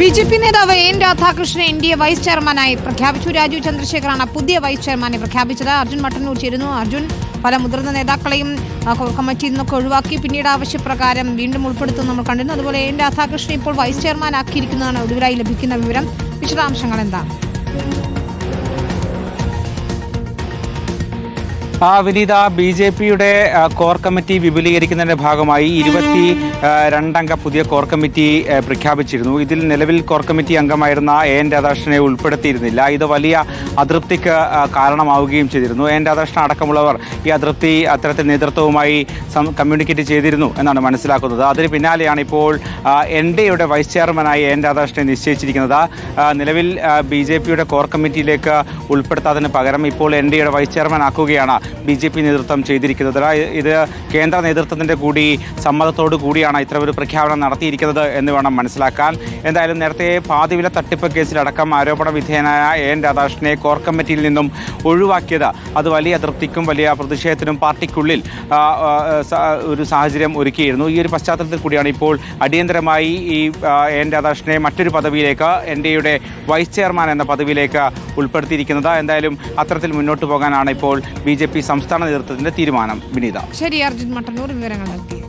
B J P നേതാവ് N Radhakrishnan N D A vice ചെയർമാനായി പ്രഖ്യാപിച്ചു. രാജീവ് ചന്ദ്രശേഖറാണ് പുതിയ വൈസ് ചെയർമാനെ പ്രഖ്യാപിച്ചത്. അർജുൻ മട്ടന്നൂർ ചേരുന്നു അർജുൻ പല മുതിർന്ന നേതാക്കളെയും കമ്മിറ്റിയിൽ നിന്നൊക്കെ ഒഴിവാക്കി പിന്നീട് ആവശ്യപ്രകാരം വീണ്ടും ഉൾപ്പെടുത്തും നമ്മൾ കണ്ടിരുന്നു. അതുപോലെ എൻ രാധാകൃഷ്ണൻ ഇപ്പോൾ വൈസ് ചെയർമാനാക്കിയിരിക്കുന്നതാണ് ഒടുവിലായി ലഭിക്കുന്ന വിവരം. വിശദാംശങ്ങൾ എന്താണ്? ആ വിനീത ബി ജെ പിയുടെ കോർ കമ്മിറ്റി വിപുലീകരിക്കുന്നതിന്റെ ഭാഗമായി ഇരുപത്തി രണ്ടംഗ പുതിയ കോർ കമ്മിറ്റി പ്രഖ്യാപിച്ചിരുന്നു. ഇതിൽ നിലവിൽ കോർ കമ്മിറ്റി അംഗമായിരുന്ന എ എൻ രാധാകൃഷ്ണനെ ഉൾപ്പെടുത്തിയിരുന്നില്ല. ഇത് വലിയ അതൃപ്തിക്ക് കാരണമാവുകയും ചെയ്തിരുന്നു. എൻ രാധാകൃഷ്ണൻ അടക്കമുള്ളവർ ഈ അതൃപ്തി അത്തരത്തിൽ നേതൃത്വവുമായി കമ്മ്യൂണിക്കേറ്റ് ചെയ്തിരുന്നു എന്നാണ് മനസ്സിലാക്കുന്നത്. അതിന് പിന്നാലെയാണ് ഇപ്പോൾ എൻ ഡി എയുടെ വൈസ് ചെയർമാനായി എൻ രാധാകൃഷ്ണനെ നിശ്ചയിച്ചിരിക്കുന്നത്. നിലവിൽ ബി ജെ പിയുടെ കോർ കമ്മിറ്റിയിലേക്ക് ഉൾപ്പെടുത്താതിന് പകരം ഇപ്പോൾ എൻ ഡി എയുടെ വൈസ് ചെയർമാൻ ആക്കുകയാണ് ബി ജെ പി നേതൃത്വം ചെയ്തിരിക്കുന്നത്. ഇത് കേന്ദ്ര നേതൃത്വത്തിന്റെ കൂടി സമ്മതത്തോടു കൂടിയാണ് ഇത്തരമൊരു പ്രഖ്യാപനം നടത്തിയിരിക്കുന്നത് എന്ന് വേണം മനസ്സിലാക്കാൻ. എന്തായാലും നേരത്തെ പാതിവില തട്ടിപ്പ് കേസിലടക്കം ആരോപണ വിധേയനായ എ എൻ രാധാകൃഷ്ണനെ കോർ കമ്മിറ്റിയിൽ നിന്നും ഒഴിവാക്കിയത്. അത് വലിയ അതൃപ്തിക്കും വലിയ പ്രതിഷേധത്തിനും പാർട്ടിക്കുള്ളിൽ ഒരു സാഹചര്യം ഒരുക്കിയിരുന്നു. ഈ ഒരു പശ്ചാത്തലത്തിൽ കൂടിയാണ് ഇപ്പോൾ അടിയന്തരമായി ഈ എൻ രാധാകൃഷ്ണനെ മറ്റൊരു പദവിയിലേക്ക് എൻ ഡി എയുടെ വൈസ് ചെയർമാൻ എന്ന പദവിയിലേക്ക് ഉൾപ്പെടുത്തിയിരിക്കുന്നത്. എന്തായാലും അത്തരത്തിൽ മുന്നോട്ട് പോകാനാണ് ഇപ്പോൾ ബി സംസ്ഥാന നേതൃത്വത്തിന്റെ തീരുമാനം. വിനീത. ശരി അർജുൻ മട്ടന്നൂർ വിവരങ്ങൾ നൽകി.